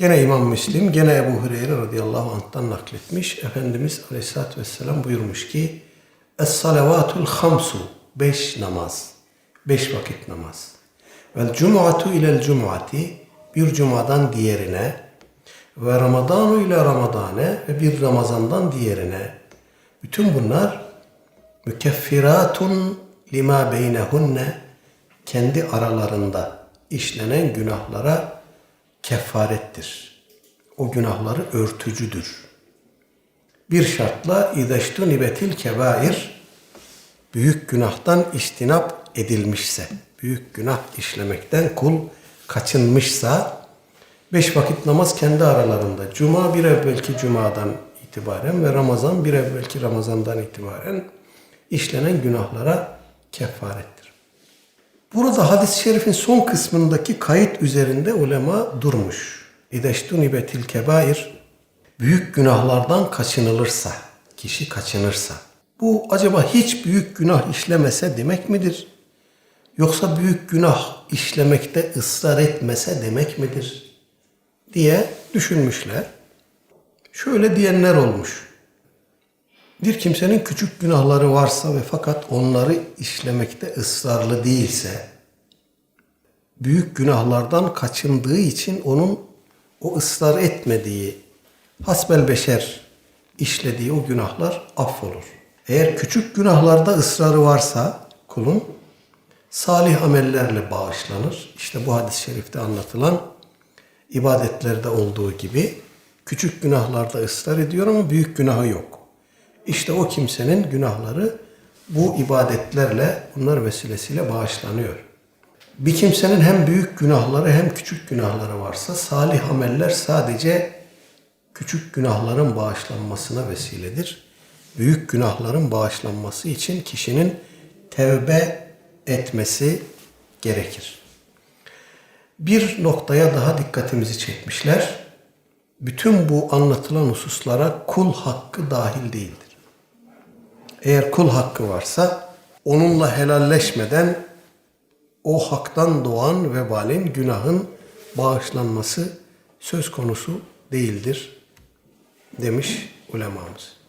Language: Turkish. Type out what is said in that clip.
Gene İmam Müslim, gene Ebu Hureyre radıyallahu anh'tan nakletmiş. Efendimiz aleyhissalatü vesselam buyurmuş ki Es-salavatul hamsu Beş namaz. Beş vakit namaz. Vel cum'atu ilel cum'ati Bir cumadan diğerine ve Ramadanu ile Ramadane ve bir Ramazandan diğerine. Bütün bunlar mükeffiratun lima beynehunne kendi aralarında işlenen günahlara kefarettir. O günahları örtücüdür. Bir şartla izeştu nibetil kebair büyük günahtan istinap edilmişse, büyük günah işlemekten kul kaçınmışsa, beş vakit namaz kendi aralarında, cuma bir evvelki cumadan itibaren ve Ramazan bir evvelki Ramazandan itibaren işlenen günahlara kefarettir. Burada hadis-i şerifin son kısmındaki kayıt üzerinde ulema durmuş. İdeştu nibetil kebair büyük günahlardan kaçınılırsa, kişi kaçınırsa. Bu acaba hiç büyük günah işlemese demek midir? Yoksa büyük günah işlemekte ısrar etmese demek midir? diye düşünmüşler. Şöyle diyenler olmuş. Bir kimsenin küçük günahları varsa ve fakat onları işlemekte ısrarlı değilse, büyük günahlardan kaçındığı için onun o ısrar etmediği, hasbel beşer işlediği o günahlar affolur. Eğer küçük günahlarda ısrarı varsa kulun salih amellerle bağışlanır. İşte bu hadis-i şerifte anlatılan ibadetlerde olduğu gibi küçük günahlarda ısrar ediyor ama büyük günahı yok. İşte o kimsenin günahları bu ibadetlerle, bunlar vesilesiyle bağışlanıyor. Bir kimsenin hem büyük günahları hem küçük günahları varsa salih ameller sadece küçük günahların bağışlanmasına vesiledir. Büyük günahların bağışlanması için kişinin tevbe etmesi gerekir. Bir noktaya daha dikkatimizi çekmişler. Bütün bu anlatılan hususlara kul hakkı dahil değildir. Eğer kul hakkı varsa onunla helalleşmeden o haktan doğan vebalin, günahın bağışlanması söz konusu değildir demiş ulemamız.